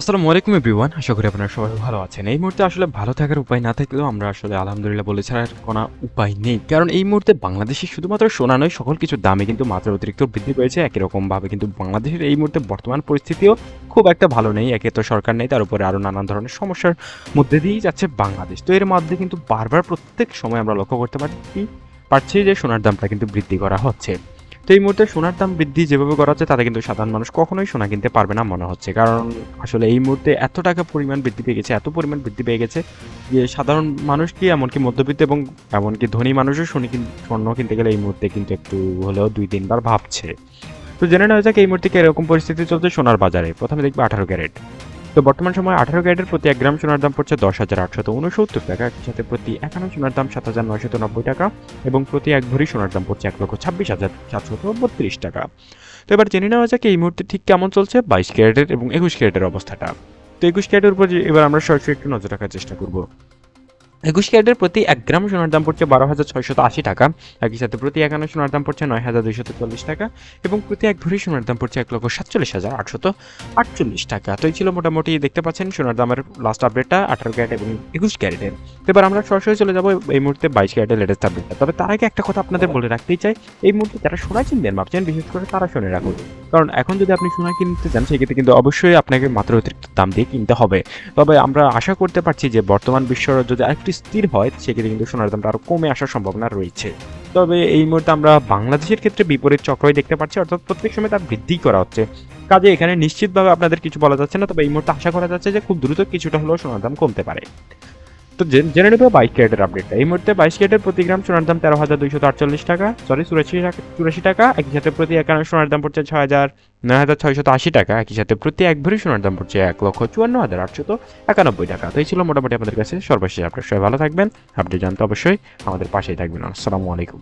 আসসালামু আলাইকুম এভরিওয়ান আশা করি আপনারা সবাই ভালো আছেন। এই মুহূর্তে আসলে ভালো থাকার উপায় না থাকলেও আমরা আসলে আলহামদুলিল্লাহ বলে ছাড়ার কোনো উপায় নেই। কারণ এই মুহূর্তে বাংলাদেশে শুধুমাত্র সোনা নয়, সকল কিছুর দামে কিন্তু মাত্রা অতিরিক্ত বৃদ্ধি পেয়েছে। একই রকমভাবে কিন্তু বাংলাদেশের এই মুহূর্তে বর্তমান পরিস্থিতিও খুব একটা ভালো নেই। একে তো সরকার নেই, তার উপরে আরও নানান ধরনের সমস্যার মধ্যে দিয়েই যাচ্ছে বাংলাদেশ। তো এর মধ্যে কিন্তু বারবার প্রত্যেক সময় আমরা লক্ষ্য করতে পারছি পারছি যে সোনার দামটা কিন্তু বৃদ্ধি করা হচ্ছে। তো এই মুহূর্তে সোনার দাম বৃদ্ধি যেভাবে করা হচ্ছে তাতে কিন্তু সাধারণ মানুষ কখনোই সোনা কিনতে পারবে না মনে হচ্ছে। কারণ আসলে এই মুহূর্তে এত টাকা পরিমাণ বৃদ্ধি পেয়ে গেছে, এত পরিমাণ বৃদ্ধি পেয়ে গেছে যে সাধারণ মানুষ কি এমনকি মধ্যবিত্ত এবং এমনকি ধনী মানুষও সোনি স্বর্ণ কিনতে গেলে এই মুহূর্তে কিন্তু একটু হলেও দুই তিনবার ভাবছে। তো জেনে নেওয়া যাক এই মুহূর্তে কি এরকম পরিস্থিতি চলছে সোনার বাজারে। প্রথমে দেখবে আঠারো ক্যারেট। তো বর্তমান সময় আঠারো ক্যারেটের প্রতি এক গ্রাম সোনার দাম পড়ছে দশ হাজার আটশত উনসত্তর টাকা। একই সাথে প্রতি একান্ন সোনার দাম সাত হাজার নয়শত নব্বই টাকা এবং প্রতি এক ভরি সোনার দাম পড়ছে এক লক্ষ ছাব্বিশ হাজার সাতশত বত্রিশ টাকা। তো এবার জেনে নেওয়া যাক এই মুহূর্তে ঠিক কেমন চলছে বাইশ ক্যারেটের এবং একুশ ক্যারেটের অবস্থাটা। তো একুশ ক্যারেটের উপর এবার আমরা সরাসরি একটু নজর রাখার চেষ্টা করব। একুশ ক্যারেটের প্রতি এক গ্রাম সোনার দাম পড়ছে বারো হাজার ছয়শত আশি টাকা। একই সাথে প্রতি একান্ন সোনার দাম পড়ছে নয় হাজার দুইশত চল্লিশ টাকা এবং প্রতি এক ভরি সোনার দাম পড়ছে এক লক্ষ সাতচল্লিশ হাজার আটশত আটচল্লিশ টাকা। তো এই ছিল মোটামুটি দেখতে পাচ্ছেন সোনার দামের লাস্ট আপডেটটা আঠারো ক্যারেট এবং একুশ ক্যারেটের। তো এবার আমরা সরাসরি চলে যাব এই মুহূর্তে বাইশ ক্যারেটের লেটেস্ট আপডেটটা তবে তার আগে একটা কথা আপনাদের বলে রাখতেই চাই, এই মুহূর্তে যারা সোনা কিনবেন ভাবছেন, বিশেষ করে তারা শুনে রাখুন। কারণ এখন যদি আপনি সোনা কিনতে চান, সেক্ষেত্রে কিন্তু অবশ্যই আপনাকে মাত্র অতিরিক্ত দাম দিয়ে কিনতে হবে। তবে আমরা আশা করতে পারছি যে বর্তমান বিশ্ব যদি আরেকটু স্থির হয়, সেক্ষেত্রে কিন্তু সোনার দামটা আরও কমে আসার সম্ভাবনা রয়েছে। তবে এই মুহূর্তে আমরা বাংলাদেশের ক্ষেত্রে বিপরীত চক্রই দেখতে পাচ্ছি, অর্থাৎ প্রত্যেক সময় তার বৃদ্ধি করা হচ্ছে। কাজে এখানে নিশ্চিতভাবে আপনাদের কিছু বলা যাচ্ছে না, তবে এই মুহূর্তে আশা করা যাচ্ছে যে খুব দ্রুত কিছুটা হলেও সোনার দাম কমতে পারে। তো জেনে নেবে বাইশ ক্যারেটের আপডেটটা এই মুহূর্তে বাইশ ক্যারেটের প্রতি গ্রাম সোনার দাম তেরো হাজার দুইশো আটচল্লিশ টাকা। সরি চুরাশি টাকা চুরাশি টাকা। একই সাথে প্রতি একান্ন সোনার দাম পড়ছে ছয় হাজার নয় হাজার ছয়শত আশি টাকা। একই সাথে প্রতি এক ভরি সোনার দাম পড়ছে এক লক্ষ চুয়ান্ন হাজার আটশত একানব্বই টাকা। তো এই ছিল মোটামুটি আমাদের কাছে সর্বশেষ আপনার সবাই ভালো থাকবেন। আপডেট জানতে অবশ্যই আমাদের পাশেই থাকবেন। আসসালামু আলাইকুম।